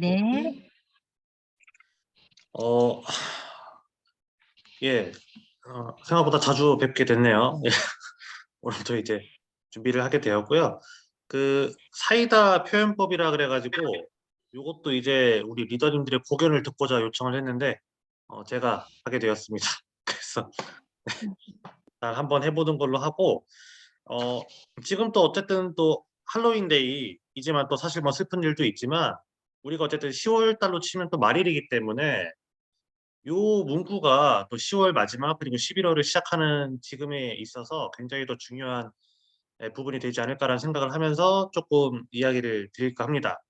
네. 어, 예, 어, 생각보다 자주 뵙게 됐네요. 예. 오늘도 이제 준비를 하게 되었고요. 그 사이다 표현법이라 그래가지고 이것도 이제 우리 리더님들의 고견을 듣고자 요청을 했는데 어, 제가 하게 되었습니다. 그래서 잘 한번 해보는 걸로 하고 어, 지금 또 어쨌든 또 할로윈데이 이지만 또 사실 뭐 슬픈 일도 있지만 우리가 어쨌든 10월 달로 치면 또 말일이기 때문에 요 문구가 또 10월 마지막 그리고 11월을 시작하는 지금에 있어서 굉장히 더 중요한 예, 부분이 되지 않을까라는 생각을 하면서 조금 이야기를 드릴까 합니다.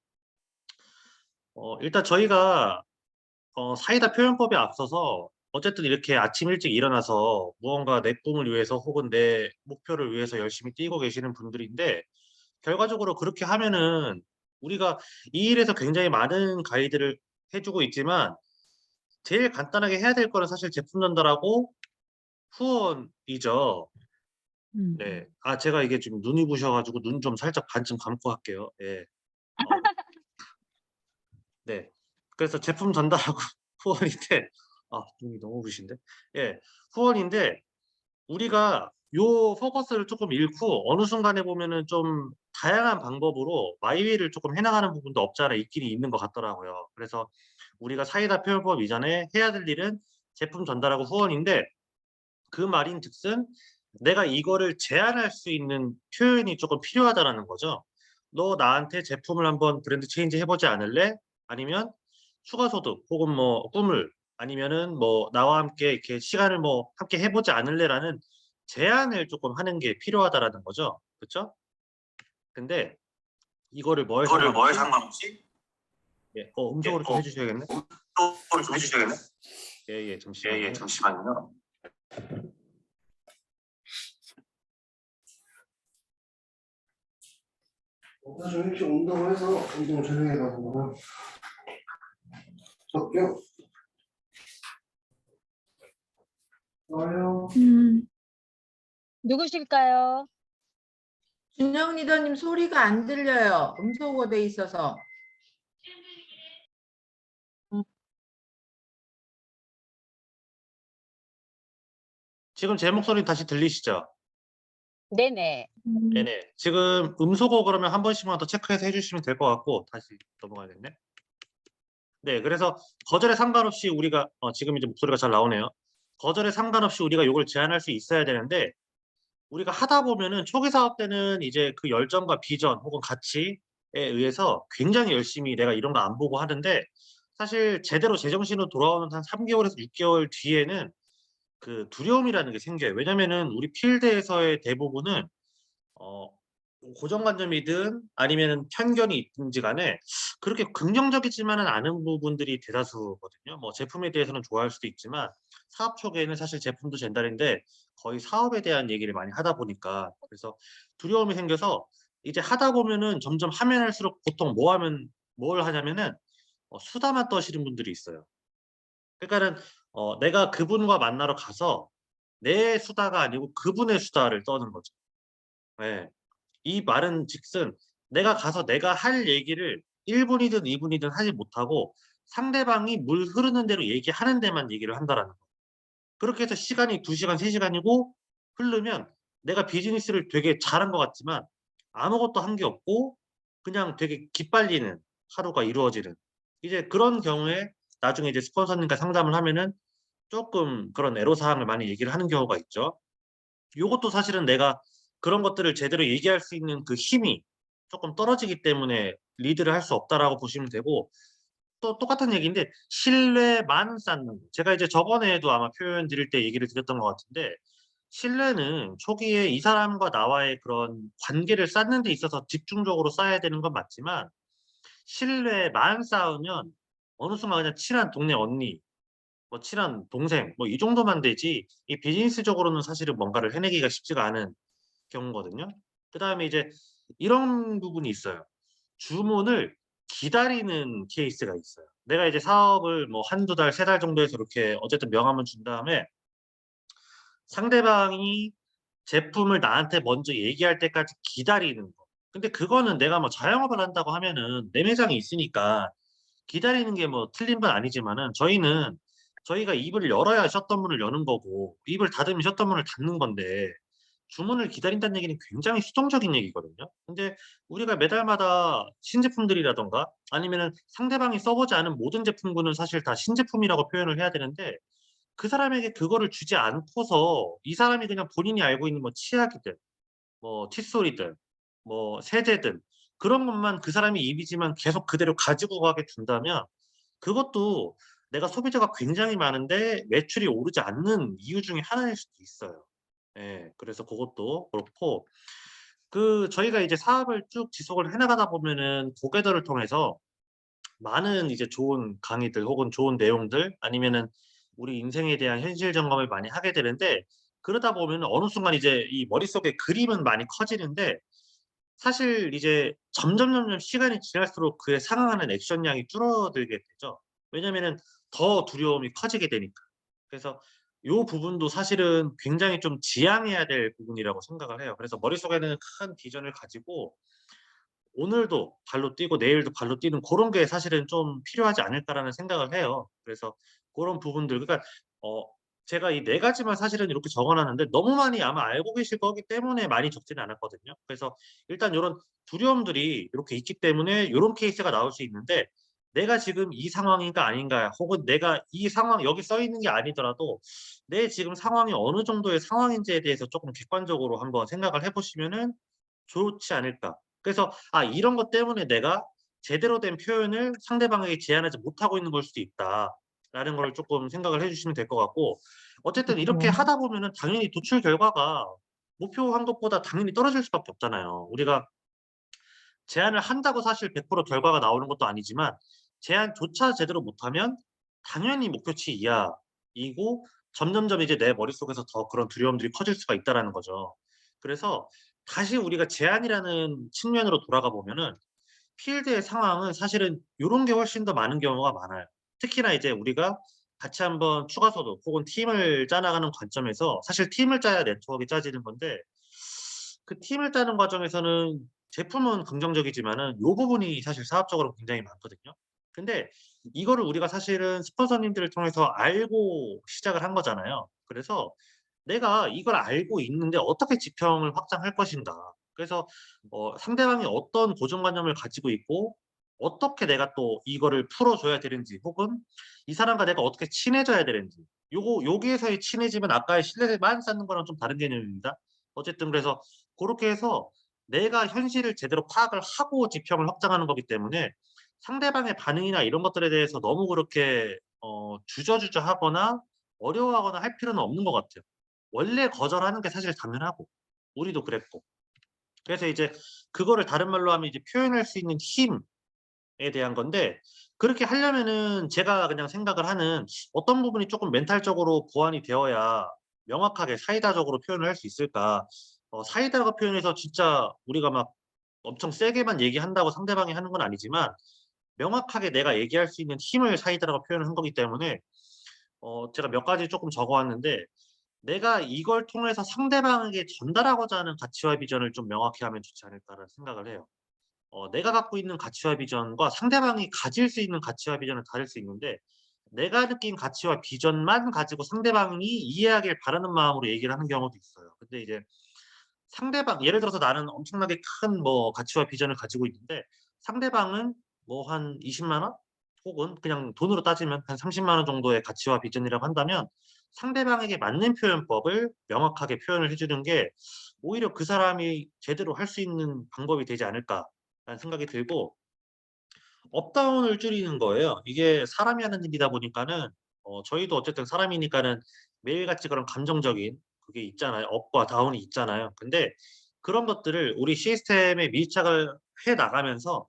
어, 일단 저희가 어, 사이다 표현법에 앞서서 어쨌든 이렇게 아침 일찍 일어나서 무언가 내 꿈을 위해서 혹은 내 목표를 위해서 열심히 뛰고 계시는 분들인데 결과적으로 그렇게 하면은 우리가 이 일에서 굉장히 많은 가이드를 해주고 있지만 제일 간단하게 해야 될 거는 사실 제품 전달하고 후원이죠. 음. 네. 아 제가 이게 지금 눈이 부셔가지고 눈 좀 살짝 반쯤 감고 할게요. 예. 어. 네. 그래서 제품 전달하고 후원인데 아 눈이 너무 부신데. 예. 후원인데 우리가 요 포커스를 조금 잃고 어느 순간에 보면은 좀 다양한 방법으로 마이웨이를 조금 해나가는 부분도 없지 않아 있긴 있는 것 같더라고요. 그래서 우리가 사이다 표현법 이전에 해야 될 일은 제품 전달하고 후원인데 그 말인 즉슨 내가 이거를 제한할 수 있는 표현이 조금 필요하다라는 거죠. 너 나한테 제품을 한번 브랜드 체인지 해보지 않을래? 아니면 추가 소득 혹은 뭐 꿈을 아니면은 뭐 나와 함께 이렇게 시간을 뭐 함께 해보지 않을래라는 제안을 조금 하는 게 필요하다라는 거죠. 그렇죠? 근데 이거를 뭘 이거를 뭘 상관없이 상관없이 예, 어, 음성으로 좀 어. 해주셔야겠네. 또좀 해주셔야겠네. 예, 예, 잠시만요. 예, 예, 잠시만요. 좀 일찍 운동을 해서 운동 저녁에가지고 적격 좋아요 음. 누구실까요? 준영 리더님 소리가 안 들려요. 음소거 돼 있어서. 지금 제 목소리 다시 들리시죠? 네네. 네네. 지금 음소거 그러면 한 번씩만 더 체크해서 해주시면 될 것 같고 다시 넘어가야겠네. 네, 그래서 거절에 상관없이 우리가 어, 지금 이제 목소리가 잘 나오네요. 거절에 상관없이 우리가 이걸 제한할 수 있어야 되는데 우리가 하다 보면은 초기 사업 때는 이제 그 열정과 비전 혹은 가치에 의해서 굉장히 열심히 내가 이런 거 안 보고 하는데 사실 제대로 제정신으로 돌아오는 한 3개월에서 6개월 뒤에는 그 두려움이라는 게 생겨요. 왜냐면은 우리 필드에서의 대부분은 어 고정관념이든 아니면은 편견이 있든지 간에 그렇게 긍정적이지만은 않은 부분들이 대다수거든요. 뭐 제품에 대해서는 좋아할 수도 있지만 사업 초기에는 사실 제품도 젠달인데 거의 사업에 대한 얘기를 많이 하다 보니까 그래서 두려움이 생겨서 이제 하다 보면은 점점 하면 할수록 보통 뭐 하면 뭘 하냐면은 어, 수다만 떠시는 분들이 있어요. 그러니까는 어, 내가 그분과 만나러 가서 내 수다가 아니고 그분의 수다를 떠는 거죠. 네. 이 말은 즉슨 내가 가서 내가 할 얘기를 1분이든 2분이든 하지 못하고 상대방이 물 흐르는 대로 얘기하는 데만 얘기를 한다라는 거. 그렇게 해서 시간이 2시간, 3시간이고 흐르면 내가 비즈니스를 되게 잘한 것 같지만 아무것도 한 게 없고 그냥 되게 기빨리는 하루가 이루어지는 이제 그런 경우에 나중에 이제 스폰서님과 상담을 하면은 조금 그런 애로사항을 많이 얘기를 하는 경우가 있죠. 요것도 사실은 내가 그런 것들을 제대로 얘기할 수 있는 그 힘이 조금 떨어지기 때문에 리드를 할 수 없다라고 보시면 되고 또 똑같은 얘기인데 신뢰만 쌓는 거. 제가 이제 저번에도 아마 표현 드릴 때 얘기를 드렸던 것 같은데 신뢰는 초기에 이 사람과 나와의 그런 관계를 쌓는 데 있어서 집중적으로 쌓아야 되는 건 맞지만 신뢰만 쌓으면 어느 순간 그냥 친한 동네 언니 뭐 친한 동생 뭐 이 정도만 되지 이 비즈니스적으로는 사실은 뭔가를 해내기가 쉽지가 않은 경우거든요. 그 다음에 이제 이런 부분이 있어요. 주문을 기다리는 케이스가 있어요. 내가 이제 사업을 뭐 한두 달, 세 달 정도 해서 이렇게 어쨌든 명함을 준 다음에 상대방이 제품을 나한테 먼저 얘기할 때까지 기다리는 거. 근데 그거는 내가 뭐 자영업을 한다고 하면은 내 매장이 있으니까 기다리는 게 뭐 틀린 건 아니지만은 저희는 저희가 입을 열어야 셧다운문을 여는 거고 입을 닫으면 셧다운문을 닫는 건데 주문을 기다린다는 얘기는 굉장히 수동적인 얘기거든요. 근데 우리가 매달마다 신제품들이라던가 아니면은 상대방이 써보지 않은 모든 제품군은 사실 다 신제품이라고 표현을 해야 되는데 그 사람에게 그거를 주지 않고서 이 사람이 그냥 본인이 알고 있는 뭐 치약이든 뭐 칫솔이든 뭐 세제든 그런 것만 그 사람이 입이지만 계속 그대로 가지고 가게 둔다면 그것도 내가 소비자가 굉장히 많은데 매출이 오르지 않는 이유 중에 하나일 수도 있어요. 예, 그래서 그것도 그렇고 그 저희가 이제 사업을 쭉 지속을 해나가다 보면은 고객들을 통해서 많은 이제 좋은 강의들 혹은 좋은 내용들 아니면은 우리 인생에 대한 현실 점검을 많이 하게 되는데 그러다 보면 어느 순간 이제 이 머릿속에 그림은 많이 커지는데 사실 이제 점점 점점 시간이 지날수록 그에 상응하는 액션량이 줄어들게 되죠. 왜냐면은 더 두려움이 커지게 되니까. 그래서 요 부분도 사실은 굉장히 좀 지양해야 될 부분이라고 생각을 해요. 그래서 머릿속에는 큰 비전을 가지고 오늘도 발로 뛰고 내일도 발로 뛰는 그런 게 사실은 좀 필요하지 않을까라는 생각을 해요. 그래서 그런 부분들 그러니까 어 제가 이 네 가지만 사실은 이렇게 적어 놨는데 너무 많이 아마 알고 계실 거기 때문에 많이 적지는 않았거든요. 그래서 일단 요런 두려움들이 이렇게 있기 때문에 요런 케이스가 나올 수 있는데 내가 지금 이 상황인가 아닌가 혹은 내가 이 상황 여기 써 있는 게 아니더라도 내 지금 상황이 어느 정도의 상황인지에 대해서 조금 객관적으로 한번 생각을 해 보시면은 좋지 않을까. 그래서 아 이런 것 때문에 내가 제대로 된 표현을 상대방에게 제안하지 못하고 있는 걸 수도 있다 라는 걸 조금 생각을 해 주시면 될 것 같고 어쨌든 이렇게 그렇죠. 하다 보면은 당연히 도출 결과가 목표한 것보다 당연히 떨어질 수밖에 없잖아요. 우리가 제안을 한다고 사실 100% 결과가 나오는 것도 아니지만 제안조차 제대로 못하면 당연히 목표치 이하이고 점점점 이제 내 머릿속에서 더 그런 두려움들이 커질 수가 있다라는 거죠. 그래서 다시 우리가 제안이라는 측면으로 돌아가 보면은 필드의 상황은 사실은 요런 게 훨씬 더 많은 경우가 많아요. 특히나 이제 우리가 같이 한번 추가 소득 혹은 팀을 짜 나가는 관점에서 사실 팀을 짜야 네트워크가 짜지는 건데 그 팀을 짜는 과정에서는 제품은 긍정적이지만은 요 부분이 사실 사업적으로 굉장히 많거든요. 근데 이거를 우리가 사실은 스폰서님들을 통해서 알고 시작을 한 거잖아요. 그래서 내가 이걸 알고 있는데 어떻게 지평을 확장할 것인가. 그래서 어 상대방이 어떤 고정관념을 가지고 있고 어떻게 내가 또 이거를 풀어줘야 되는지 혹은 이 사람과 내가 어떻게 친해져야 되는지 요거 여기에서의 친해지면 아까의 신뢰만 쌓는 거랑 좀 다른 개념입니다. 어쨌든 그래서 그렇게 해서 내가 현실을 제대로 파악을 하고 지평을 확장하는 거기 때문에 상대방의 반응이나 이런 것들에 대해서 너무 그렇게 어 주저주저 하거나 어려워하거나 할 필요는 없는 것 같아요. 원래 거절하는 게 사실 당연하고 우리도 그랬고. 그래서 이제 그거를 다른 말로 하면 이제 표현할 수 있는 힘에 대한 건데 그렇게 하려면은 제가 그냥 생각을 하는 어떤 부분이 조금 멘탈적으로 보완이 되어야 명확하게 사이다적으로 표현을 할 수 있을까. 어 사이다라고 표현해서 진짜 우리가 막 엄청 세게만 얘기한다고 상대방이 하는 건 아니지만 명확하게 내가 얘기할 수 있는 힘을 사이다라고 표현을 한 거기 때문에 어 제가 몇 가지 조금 적어 왔는데 내가 이걸 통해서 상대방에게 전달하고자 하는 가치와 비전을 좀 명확히 하면 좋지 않을까라는 생각을 해요. 어 내가 갖고 있는 가치와 비전과 상대방이 가질 수 있는 가치와 비전은 다를 수 있는데 내가 느낀 가치와 비전만 가지고 상대방이 이해하길 바라는 마음으로 얘기를 하는 경우도 있어요. 근데 이제 상대방 예를 들어서 나는 엄청나게 큰 뭐 가치와 비전을 가지고 있는데 상대방은 뭐 한 2 0만 원 혹은 그냥 돈으로 따지면 한 3 0만 원 정도의 가치와 비전이라고 한다면 상대방에게 맞는 표현법을 명확하게 표현을 해 주는 게 오히려 그 사람이 제대로 할 수 있는 방법이 되지 않을까라는 생각이 들고 업다운을 줄이는 거예요. 이게 사람이 하는 일이다 보니까는 어 저희도 어쨌든 사람이니까는 매일같이 그런 감정적인 그게 있잖아요. 업과 다운이 있잖아요. 근데 그런 것들을 우리 시스템에 밀착을 해 나가면서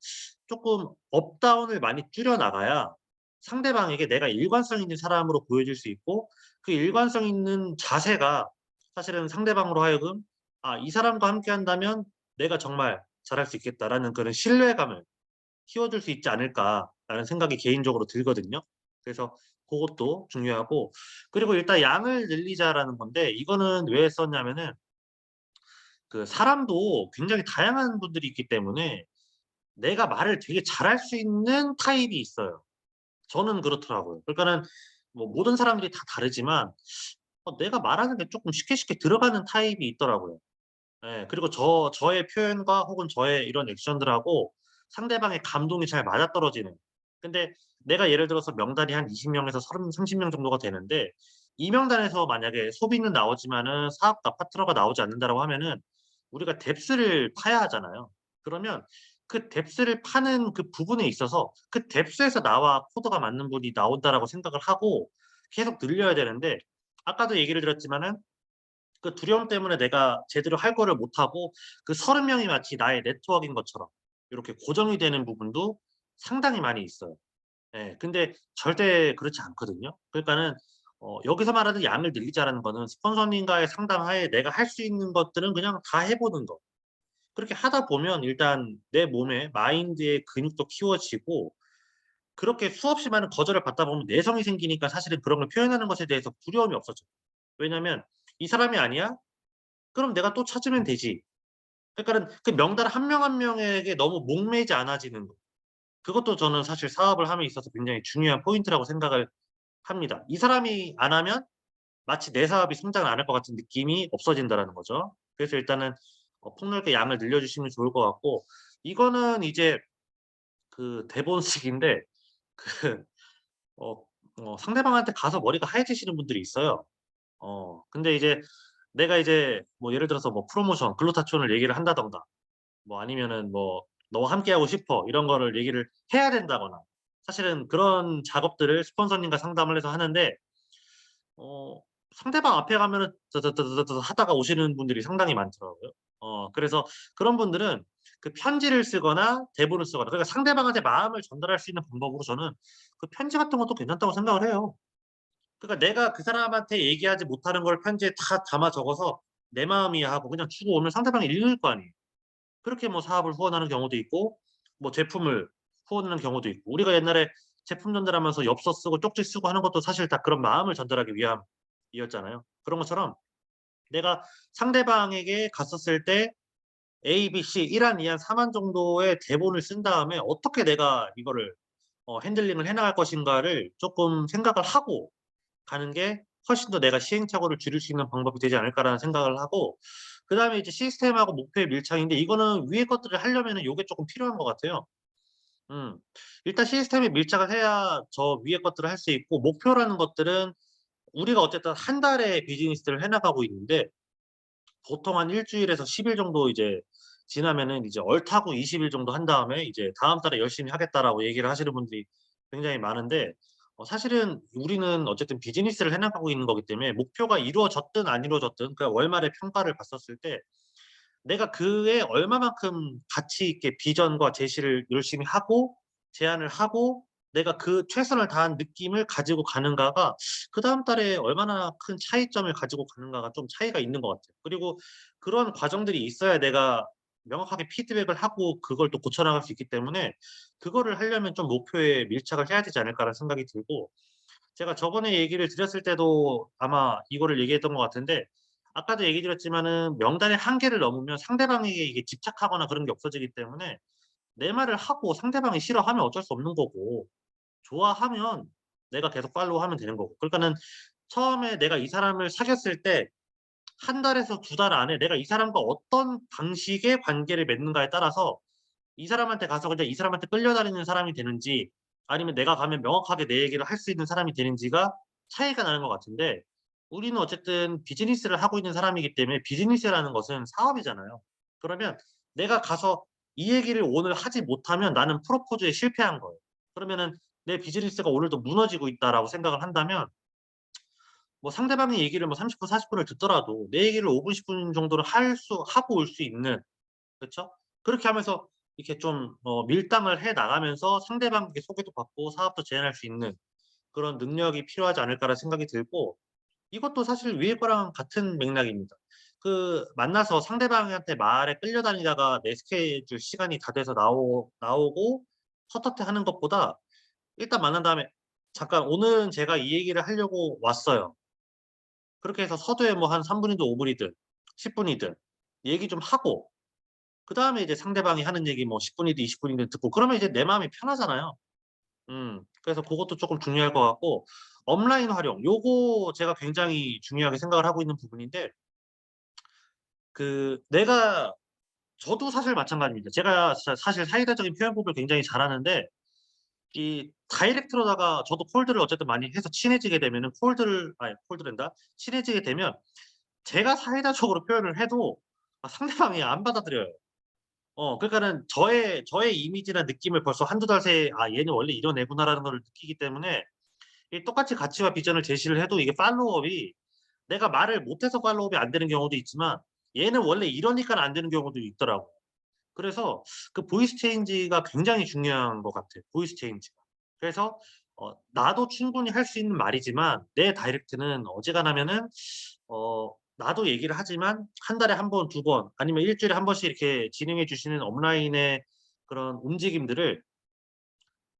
조금 업다운을 많이 줄여 나가야 상대방에게 내가 일관성 있는 사람으로 보여질 수 있고 그 일관성 있는 자세가 사실은 상대방으로 하여금 '아 이 사람과 함께 한다면 내가 정말 잘할 수 있겠다.'라는 그런 신뢰감을 키워줄 수 있지 않을까라는 생각이 개인적으로 들거든요. 그래서 고것도 중요하고 그리고 일단 양을 늘리자라는 건데 이거는 왜 썼냐면은 그 사람도 굉장히 다양한 분들이 있기 때문에 내가 말을 되게 잘할 수 있는 타입이 있어요. 저는 그렇더라고요. 그러니까는 뭐 모든 사람들이 다 다르지만 어, 내가 말하는 게 조금 쉽게 쉽게 들어가는 타입이 있더라고요. 예, 그리고 저 저의 표현과 혹은 저의 이런 액션들하고 상대방의 감동이 잘 맞아떨어지는. 근데 내가 예를 들어서 명단이 한 20명에서 30, 30명 정도가 되는데 이 명단에서 만약에 소비는 나오지만은 사업가 파트너가 나오지 않는다라고 하면은 우리가 뎁스를 파야 하잖아요. 그러면 그 뎁스를 파는 그 부분에 있어서 그 뎁스에서 나와 코드가 맞는 분이 나온다라고 생각을 하고 계속 늘려야 되는데 아까도 얘기를 드렸지만은 그 두려움 때문에 내가 제대로 할 거를 못하고 그 30명이 마치 나의 네트워크인 것처럼 이렇게 고정이 되는 부분도 상당히 많이 있어요. 예, 근데 절대 그렇지 않거든요. 그러니까는 어, 여기서 말하는 양을 늘리자라는 거는 스폰서님과의 상담하에 내가 할 수 있는 것들은 그냥 다 해보는 거. 그렇게 하다 보면 일단 내 몸에 마인드의 근육도 키워지고 그렇게 수없이 많은 거절을 받다 보면 내성이 생기니까 사실은 그런 걸 표현하는 것에 대해서 두려움이 없어져. 왜냐면 이 사람이 아니야? 그럼 내가 또 찾으면 되지. 그러니까는 그 명단 한명한 명에게 너무 목매지 않아지는 거. 그것도 저는 사실 사업을 함에 있어서 굉장히 중요한 포인트라고 생각을 합니다. 이 사람이 안 하면 마치 내 사업이 성장을 안 할 것 같은 느낌이 없어진다라는 거죠. 그래서 일단은 어, 폭넓게 양을 늘려주시면 좋을 것 같고 이거는 이제 그 대본식인데 그 어, 어, 상대방한테 가서 머리가 하얘지시는 분들이 있어요. 어 근데 이제 내가 이제 뭐 예를 들어서 뭐 프로모션 글루타치온을 얘기를 한다던가 뭐 아니면은 뭐 너와 함께 하고 싶어 이런 거를 얘기를 해야 된다거나 사실은 그런 작업들을 스폰서님과 상담을 해서 하는데 어 상대방 앞에 가면은 하다가 오시는 분들이 상당히 많더라고요. 어 그래서 그런 분들은 그 편지를 쓰거나 대본을 쓰거나 그러니까 상대방한테 마음을 전달할 수 있는 방법으로 저는 그 편지 같은 것도 괜찮다고 생각을 해요. 그러니까 내가 그 사람한테 얘기하지 못하는 걸 편지에 다 담아 적어서 내 마음이야 하고 그냥 주고 오면 상대방이 읽을 거 아니에요. 그렇게 뭐 사업을 후원하는 경우도 있고 뭐 제품을 후원하는 경우도 있고 우리가 옛날에 제품 전달하면서 엽서 쓰고 쪽지 쓰고 하는 것도 사실 다 그런 마음을 전달하기 위함이었잖아요. 그런 것처럼 내가 상대방에게 갔었을 때 A, B, C 1안, 2안, 3안 정도의 대본을 쓴 다음에 어떻게 내가 이거를 어, 핸들링을 해나갈 것인가를 조금 생각을 하고 가는 게 훨씬 더 내가 시행착오를 줄일 수 있는 방법이 되지 않을까라는 생각을 하고 그 다음에 이제 시스템하고 목표의 밀착인데 이거는 위에 것들을 하려면은 요게 조금 필요한 것 같아요. 음, 일단 시스템에 밀착을 해야 저 위에 것들을 할 수 있고 목표라는 것들은 우리가 어쨌든 한 달에 비즈니스를 해나가고 있는데 보통 한 일주일에서 10일 정도 이제 지나면은 이제 얼타고 20일 정도 한 다음에 이제 다음 달에 열심히 하겠다라고 얘기를 하시는 분들이 굉장히 많은데 어, 사실은 우리는 어쨌든 비즈니스를 해나가고 있는 거기 때문에 목표가 이루어졌든 안 이루어졌든 그 월말에 평가를 봤었을 때 내가 그에 얼마만큼 가치 있게 비전과 제시를 열심히 하고 제안을 하고 내가 그 최선을 다한 느낌을 가지고 가는가가 그 다음 달에 얼마나 큰 차이점을 가지고 가는가가 좀 차이가 있는 것 같아요. 그리고 그런 과정들이 있어야 내가 명확하게 피드백을 하고 그걸 또 고쳐나갈 수 있기 때문에 그거를 하려면 좀 목표에 밀착을 해야 되지 않을까라는 생각이 들고 제가 저번에 얘기를 드렸을 때도 아마 이거를 얘기했던 것 같은데 아까도 얘기 드렸지만은 명단의 한계를 넘으면 상대방에게 이게 집착하거나 그런 게 없어지기 때문에 내 말을 하고 상대방이 싫어하면 어쩔 수 없는 거고 좋아하면 내가 계속 팔로우 하면 되는 거고 그러니까는 처음에 내가 이 사람을 사귀었을 때 한 달에서 두 달 안에 내가 이 사람과 어떤 방식의 관계를 맺는가에 따라서 이 사람한테 가서 그냥 이 사람한테 끌려다니는 사람이 되는지 아니면 내가 가면 명확하게 내 얘기를 할 수 있는 사람이 되는지가 차이가 나는 것 같은데 우리는 어쨌든 비즈니스를 하고 있는 사람이기 때문에 비즈니스라는 것은 사업이잖아요. 그러면 내가 가서 이 얘기를 오늘 하지 못하면 나는 프로포즈에 실패한 거예요. 그러면은 내 비즈니스가 오늘도 무너지고 있다라고 생각을 한다면 뭐 상대방의 얘기를 뭐 30분, 40분을 듣더라도 내 얘기를 5분, 10분 정도를 할 수 하고 올 수 있는 그렇죠? 그렇게 하면서 이렇게 좀 어, 밀당을 해 나가면서 상대방에게 소개도 받고 사업도 제안할 수 있는 그런 능력이 필요하지 않을까라는 생각이 들고 이것도 사실 위에 거랑 같은 맥락입니다. 그 만나서 상대방한테 말에 끌려다니다가 내 스케줄 시간이 다 돼서 나오, 나오고 헛헛해 하는 것보다 일단 만난 다음에 잠깐 오늘은 제가 이 얘기를 하려고 왔어요. 그렇게 해서 서두에 뭐 한 3분이든 5분이든 10분이든 얘기 좀 하고 그 다음에 이제 상대방이 하는 얘기 뭐 10분이든 20분이든 듣고 그러면 이제 내 마음이 편하잖아요. 음, 그래서 그것도 조금 중요할 것 같고 업라인 활용 요거 제가 굉장히 중요하게 생각을 하고 있는 부분인데 그 내가 저도 사실 마찬가지입니다. 제가 사- 사실 사이다적인 표현법을 굉장히 잘하는데 이 다이렉트로다가 저도 콜드를 어쨌든 많이 해서 친해지게 되면은 콜드를 아니 콜드랜다 친해지게 되면 제가 사이다적으로 표현을 해도 아, 상대방이 안 받아들여요. 어, 그러니까는 저의 저의 이미지나 느낌을 벌써 한두 달 새에 아 얘는 원래 이런 애구나라는 걸 느끼기 때문에 이 똑같이 가치와 비전을 제시를 해도 이게 팔로우업이 내가 말을 못해서 팔로우업이 안 되는 경우도 있지만 얘는 원래 이러니까 안 되는 경우도 있더라고. 그래서 그 보이스 체인지가 굉장히 중요한 것 같아요. 보이스 체인지가. 그래서 어, 나도 충분히 할 수 있는 말이지만 내 다이렉트는 어지간하면은 어, 나도 얘기를 하지만 한 달에 한 번, 두 번, 아니면 일주일에 한 번씩 이렇게 진행해 주시는 업라인의 그런 움직임들을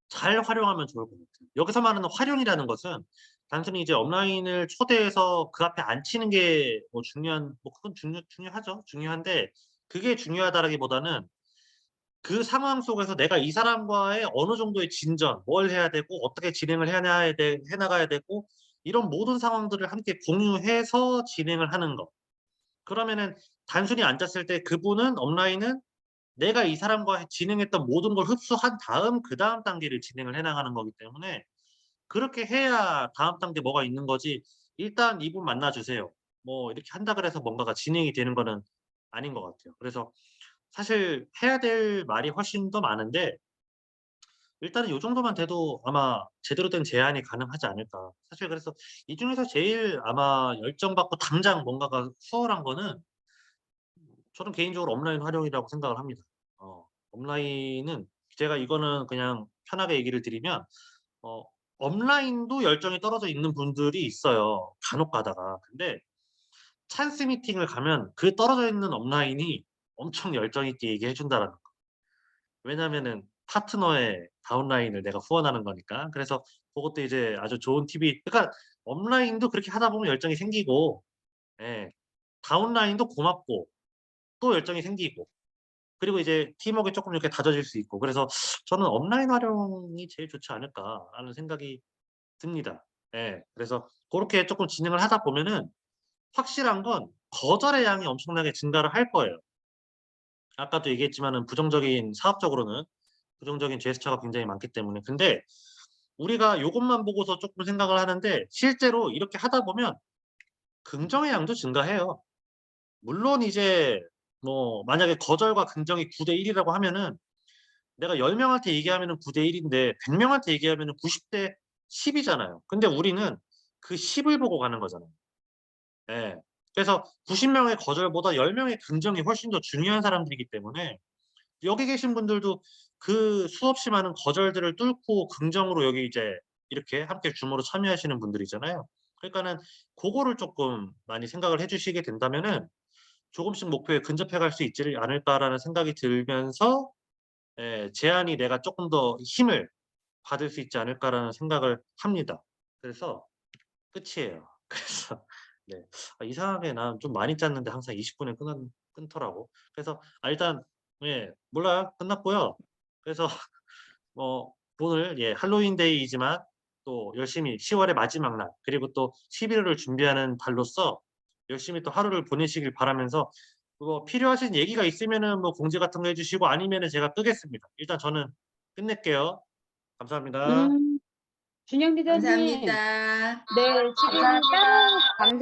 잘 활용하면 좋을 것 같아요. 여기서 말하는 활용이라는 것은 단순히 이제 업라인을 초대해서 그 앞에 앉히는 게 뭐 중요한, 뭐 그건 중요, 중요하죠. 중요한데 그게 중요하다라기보다는 그 상황 속에서 내가 이 사람과의 어느 정도의 진전, 뭘 해야 되고 어떻게 진행을 해야 돼, 해나가야 되고 이런 모든 상황들을 함께 공유해서 진행을 하는 거. 그러면은 단순히 앉았을 때 그분은 업라인은 내가 이 사람과 진행했던 모든 걸 흡수한 다음 그 다음 단계를 진행을 해나가는 거기 때문에 그렇게 해야 다음 단계 뭐가 있는 거지 일단 이분 만나주세요. 뭐 이렇게 한다 그래서 뭔가가 진행이 되는 거는 아닌 것 같아요. 그래서 사실 해야 될 말이 훨씬 더 많은데 일단은 요 정도만 돼도 아마 제대로 된 제안이 가능하지 않을까. 사실 그래서 이 중에서 제일 아마 열정받고 당장 뭔가가 수월한 거는 저는 개인적으로 업라인 활용이라고 생각을 합니다. 어, 업라인은 제가 이거는 그냥 편하게 얘기를 드리면 어, 업라인도 열정이 떨어져 있는 분들이 있어요. 간혹 가다가. 근데 찬스 미팅을 가면 그 떨어져 있는 업라인이 엄청 열정 있게 얘기해 준다라는 거. 왜냐면은 파트너의 다운라인을 내가 후원하는 거니까. 그래서 그것도 이제 아주 좋은 팁이 그러니까 업라인도 그렇게 하다 보면 열정이 생기고 예. 다운라인도 고맙고 또 열정이 생기고 그리고 이제 팀워크가 조금 이렇게 다져질 수 있고 그래서 저는 업라인 활용이 제일 좋지 않을까라는 생각이 듭니다. 예. 그래서 그렇게 조금 진행을 하다 보면은 확실한 건 거절의 양이 엄청나게 증가를 할 거예요. 아까도 얘기했지만은 부정적인 사업적으로는 부정적인 제스처가 굉장히 많기 때문에 근데 우리가 요것만 보고서 조금 생각을 하는데 실제로 이렇게 하다 보면 긍정의 양도 증가해요. 물론 이제 뭐 만약에 거절과 긍정이 9대 1이라고 하면은 내가 10명한테 얘기하면은 9대 1인데 100명한테 얘기하면은 90대 10이잖아요. 근데 우리는 그 10을 보고 가는 거잖아요. 예. 그래서 90명의 거절보다 10명의 긍정이 훨씬 더 중요한 사람들이기 때문에 여기 계신 분들도 그 수없이 많은 거절들을 뚫고 긍정으로 여기 이제 이렇게 함께 줌으로 참여하시는 분들이잖아요. 그러니까는 그거를 조금 많이 생각을 해주시게 된다면은 조금씩 목표에 근접해 갈 수 있지 않을까라는 생각이 들면서 예, 제안이 내가 조금 더 힘을 받을 수 있지 않을까라는 생각을 합니다. 그래서 끝이에요. 그래서 네. 아, 이상하게 난 좀 많이 짰는데 항상 20분에 끊, 끊더라고. 그래서 아, 일단 예 몰라요 끝났고요. 그래서 뭐 오늘 예 할로윈데이이지만 또 열심히 10월의 마지막 날 그리고 또 11월을 준비하는 달로서 열심히 또 하루를 보내시길 바라면서 그거 필요하신 얘기가 있으면은 뭐 공지 같은 거 해주시고 아니면은 제가 끄겠습니다. 일단 저는 끝낼게요. 감사합니다. 음, 준영 리더님. 감사합니다. 네, 지금 다른 감사합니다.